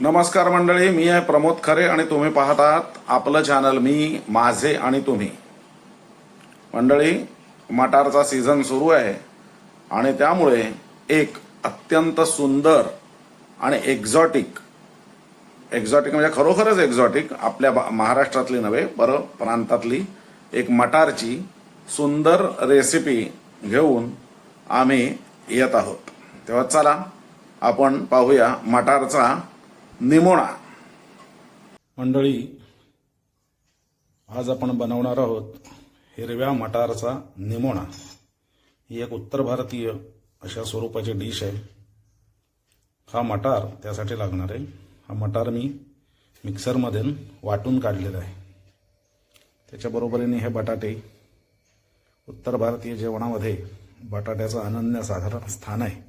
नमस्कार मंडळी मी आहे प्रमोद खरे आणि तुम्ही पाहत आहात आपलं चॅनल मी माझे आणि तुम्ही. मंडळी मटारचा सीझन सुरू आहे आणि त्यामुळे एक अत्यंत सुंदर आणि एक्झॉटिक एक्झॉटिक म्हणजे खरोखरच एक्झॉटिक आपल्या बा- महाराष्ट्रातली नव्हे बरं प्रांतातली एक मटारची सुंदर रेसिपी घेऊन आम्ही येत आहोत. तेव्हा चला आपण पाहूया मटारचा निमोणा. मंडळी आज आपण बनवणार आहोत हिरव्या मटारचा निमोणा. ही एक उत्तर भारतीय अशा स्वरूपाची डिश आहे. हा मटार त्यासाठी लागणार आहे. हा मटार मी मिक्सरमध्ये वाटून काढलेला आहे. त्याच्याबरोबरीने हे बटाटे उत्तर भारतीय जेवणामध्ये बटाट्याचं अनन्यसाधारण स्थान आहे.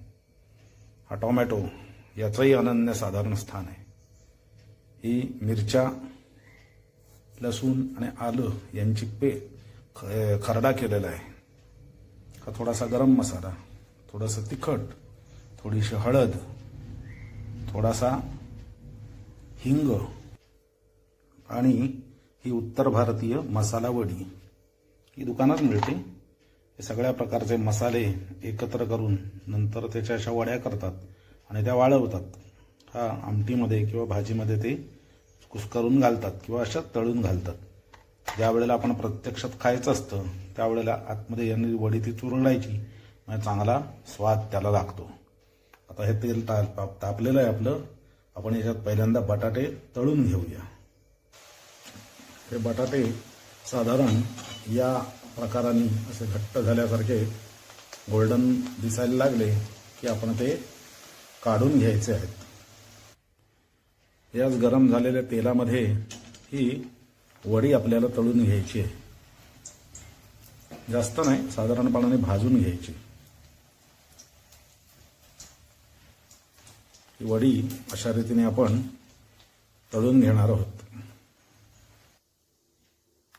हा टोमॅटो याचंही अनन्यसाधारण स्थान आहे. ही मिरच्या लसूण आणि आलं यांची पे ख- खरडा केलेला आहे. हा थोडासा गरम मसाला थोडंसं तिखट थोडीशी हळद थोडासा हिंग आणि ही उत्तर भारतीय मसाला वडी ही दुकानात मिळते. हे सगळ्या प्रकारचे मसाले एकत्र करून नंतर त्याच्या अशा वड्या करतात. आणि त्या वाळवतात. हा आमटीमध्ये किंवा भाजीमध्ये ते कुस्करून घालतात किंवा अशा तळून घालतात. ज्या वेळेला आपण प्रत्यक्षात खायचं असतं त्यावेळेला आतमध्ये यांनी वडी ती चुरडायची. म्हणजे चांगला स्वाद त्याला लागतो. आता हे तेल ता ताप- तापलेलं आहे आपलं. आपण याच्यात पहिल्यांदा बटाटे तळून घेऊया. हे बटाटे साधारण या प्रकाराने असे घट्ट झाल्यासारखे गोल्डन दिसायला लागले की आपण ते काढून घ्यायचे आहेत. याच गरम झालेल्या तेलामध्ये ही वडी आपल्याला तळून घ्यायची आहे. जास्त नाही साधारणपणाने भाजून घ्यायची. ही वडी अशा रीतीने आपण तळून घेणार आहोत.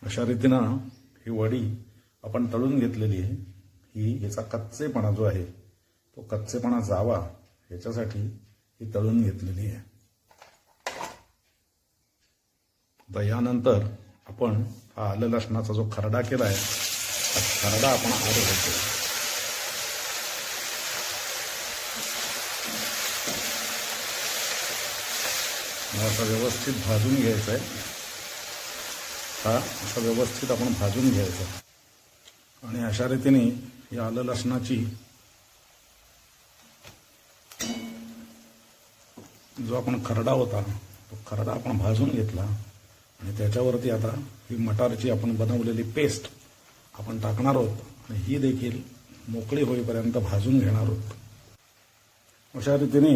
अशा रीतीनं ही वडी आपण तळून घेतलेली आहे. ही याचा कच्चेपणा जो आहे तो कच्चेपणा जावा याच्यासाठी ही तळून घेतलेली आहे. आता यानंतर आपण हा आलं लसणाचा जो खरडा केला आहे हा खरडा आपण आड घ्यायचो असा व्यवस्थित भाजून घ्यायचा आहे हा असा व्यवस्थित आपण भाजून घ्यायचा आणि अशा रीतीने या आलं लसणाची जो आपण खरडा होता तो खरडा आपण भाजून घेतला आणि त्याच्यावरती आता ही मटारची आपण बनवलेली पेस्ट आपण टाकणार आहोत आणि ही देखील मोकळी होईपर्यंत भाजून घेणार आहोत. अशा रीतीने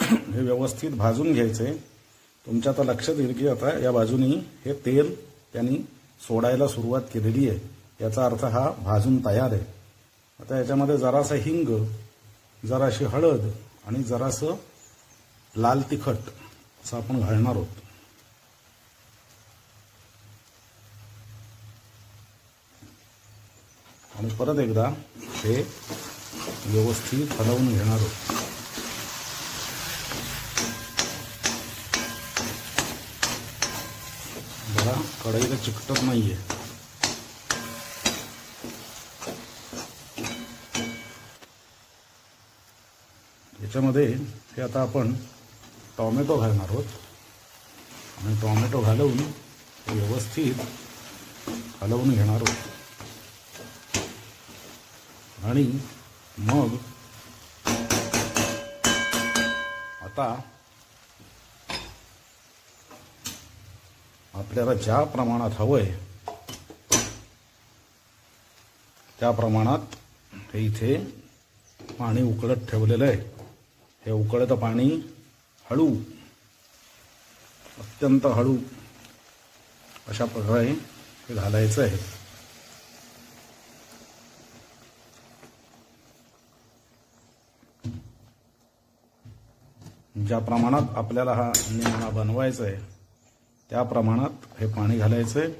हे व्यवस्थित भाजून घ्यायचे. तुमच्या आता लक्षात येईल की आता या बाजूनी हे तेल त्यांनी सोडायला सुरुवात केलेली आहे. याचा अर्थ हा भाजून तयार आहे. आता याच्यामध्ये जरासा हिंग जराशी हळद आणि जरासं लाल तिखट असं आपण घालणार आहोत. आणि परत एकदा हे व्यवस्थित हलवून घेणार आहोत. बघा कढईला चिकटत नाहीये. याच्यामध्ये हे आता आपण टॉमॅटो घालणार आहोत. आणि टॉमॅटो घालवून व्यवस्थित हलवून घेणार आहोत. आणि मग आता आपल्याला ज्या प्रमाणात हवंय त्या प्रमाणात हे इथे पाणी उकळत ठेवलेलं आहे. हे उकळतं पाणी हळू अत्यंत हळू अशा प्रकारे हे घालायचं आहे. ज्या प्रमाणात आपल्याला हा निमणा बनवायचा आहे त्या प्रमाणात हे पाणी घालायचं आहे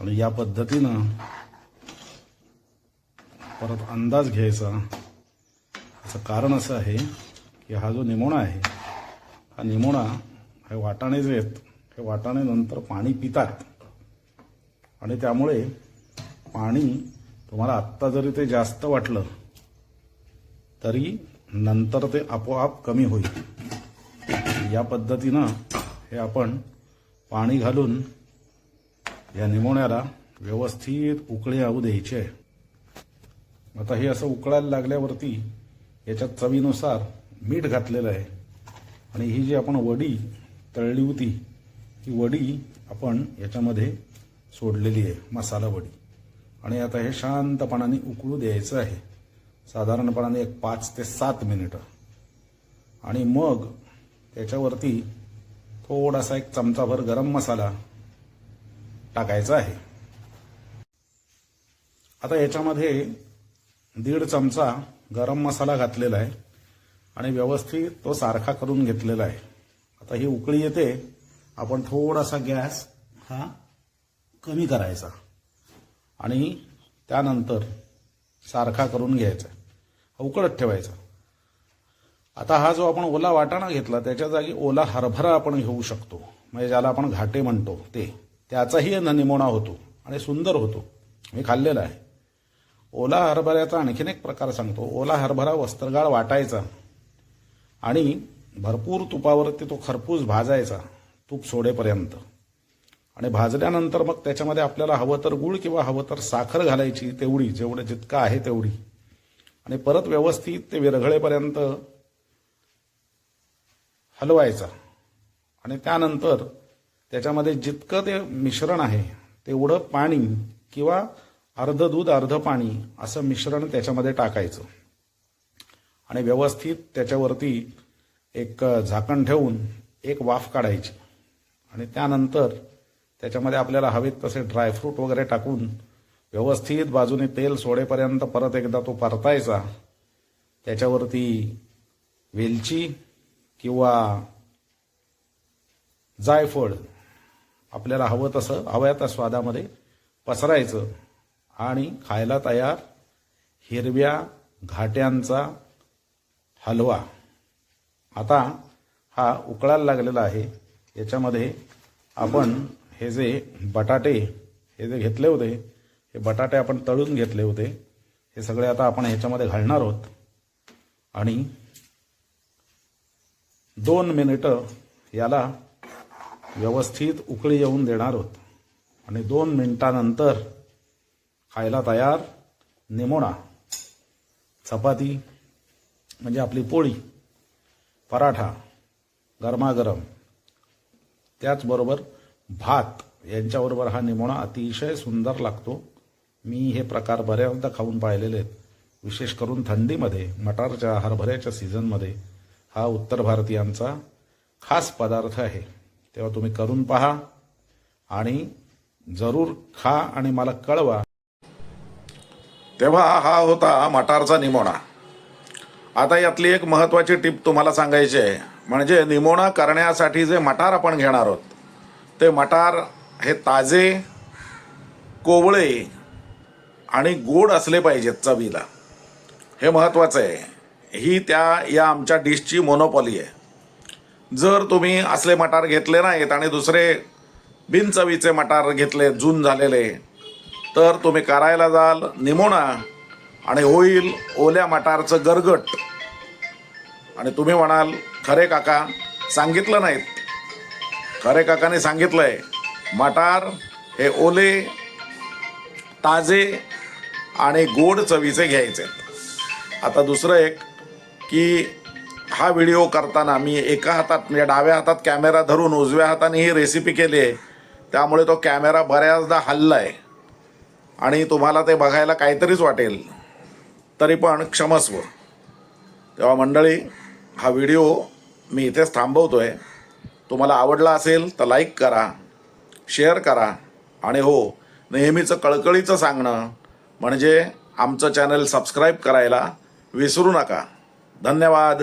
आणि या पद्धतीनं परत अंदाज घ्यायचा. याचं कारण असं आहे की हा जो निमोणा आहे हा निमोणा हे वाटाणे जे आहेत हे वाटाणे नंतर पाणी पितात. आणि त्यामुळे पाणी तुम्हाला आत्ता जरी ते जास्त वाटलं तरी नंतर ते आपोआप कमी होईल. या पद्धतीनं हे आपण पाणी घालून या निमोण्याला व्यवस्थित उकळी आणू द्यायची आहे. आता हे असं उकळायला लागल्यावरती याच्यात चवीनुसार मीठ घातलेलं आहे. आणि ही जी आपण वडी तळली होती ही वडी आपण याच्यामध्ये सोडलेली आहे मसाला वडी. आणि आता हे शांतपणाने उकळू द्यायचं आहे. साधारणपणाने एक पाच ते सात मिनिटं. आणि मग त्याच्यावरती थोडासा एक चमचाभर गरम मसाला टाकायचा आहे. आता याच्यामध्ये दीड चमचा गरम मसाला घातलेला आहे. आणि व्यवस्थित तो सारखा करून घेतलेला आहे. आता ही उकळी येते. आपण थोडासा गॅस हा कमी करायचा. आणि त्यानंतर सारखा करून घ्यायचा. उकळत ठेवायचा. आता हा जो आपण ओला वाटाणा घेतला त्याच्या जागी ओला हरभरा आपण घेऊ शकतो. म्हणजे ज्याला आपण घाटे म्हणतो ते. त्याचाही निमोणा होतो आणि सुंदर होतो. मी खाल्लेला आहे. ओला हरभऱ्याचा आणखीन एक प्रकार सांगतो. ओला हरभरा वस्त्रगाळ वाटायचा. आणि भरपूर तुपावरती तो खरपूस भाजायचा तूप सोडेपर्यंत. आणि भाजल्यानंतर मग त्याच्यामध्ये आपल्याला हवं तर गुळ किंवा हवं तर साखर घालायची तेवढी जेवढं जितकं आहे तेवढी. आणि परत व्यवस्थित ते विरघळेपर्यंत हलवायचा. आणि त्यानंतर त्याच्यामध्ये जितकं ते मिश्रण आहे तेवढं पाणी किंवा अर्ध दूध अर्ध पाणी असं मिश्रण त्याच्यामध्ये टाकायचं. आणि व्यवस्थित त्याच्यावरती एक झाकण ठेवून एक वाफ काढायची. आणि त्यानंतर त्याच्यामध्ये आपल्याला हवेत तसे ड्रायफ्रूट वगैरे टाकून व्यवस्थित बाजूने तेल सोडेपर्यंत परत एकदा तो परतायचा. त्याच्यावरती वेलची किंवा जायफळ आपल्याला हवं तसं हव्या त्या स्वादामध्ये पसरायचं आणि खायला तयार हिरव्या घाट्यांचा हलवा. आता हा उकळायला लागलेला आहे. याच्यामध्ये आपण हे जे बटाटे हे जे घेतले होते हे बटाटे आपण तळून घेतले होते हे सगळे आता आपण ह्याच्यामध्ये घालणार आहोत. आणि दोन मिनिटं याला व्यवस्थित उकळी येऊन देणार आहोत. आणि दोन मिनिटानंतर खायला तयार निमोणा चपाती म्हणजे आपली पोळी पराठा गरमागरम त्याचबरोबर भात यांच्याबरोबर हा निमोणा अतिशय सुंदर लागतो. मी हे प्रकार बऱ्याचदा खाऊन पाहिलेले आहेत. विशेष करून थंडीमध्ये मटारच्या हरभऱ्याच्या सीझनमध्ये. हा उत्तर भारतीयांचा खास पदार्थ आहे. तेव्हा तुम्ही करून पहा आणि जरूर खा आणि मला कळवा. तेव्हा हा होता मटारचा निमोणा. आता यातली एक महत्वाची टीप तुम्हाला सांगायची आहे. म्हणजे निमोणा करण्यासाठी जे मटार आपण घेणार आहोत ते मटार हे ताजे कोवळे आणि गोड असले पाहिजेत चवीला. हे महत्त्वाचं आहे. ही त्या या आमच्या डिशची मोनोपॉली आहे. जर तुम्ही असले मटार घेतले नाहीत आणि दुसरे बिनचवीचे मटार घेतले जून झालेले तर तुम्ही करायला जाल निमोणा आणि होईल ओल्या मटारचं गरगट. आणि तुम्ही म्हणाल खरे काका सांगितलं नाहीत. खरे काकाने आहे मटार हे ओले ताजे आणि गोड चवीचे घ्यायचे. आता दुसरं एक की हा व्हिडिओ करताना मी एका हातात म्हणजे डाव्या हातात कॅमेरा धरून उजव्या हाताने ही रेसिपी केली आहे त्यामुळे तो कॅमेरा बऱ्याचदा हल्ला आहे आणि तुम्हाला ते बघायला काहीतरीच वाटेल. तरी पण क्षमस्व. तेव्हा मंडळी हा व्हिडिओ मी इथेच थांबवतोय. तुम्हाला आवडला असेल तर लाईक करा शेअर करा आणि हो नेहमीचं कळकळीचं सांगणं म्हणजे आमचं चॅनल सबस्क्राईब करायला विसरू नका. धन्यवाद.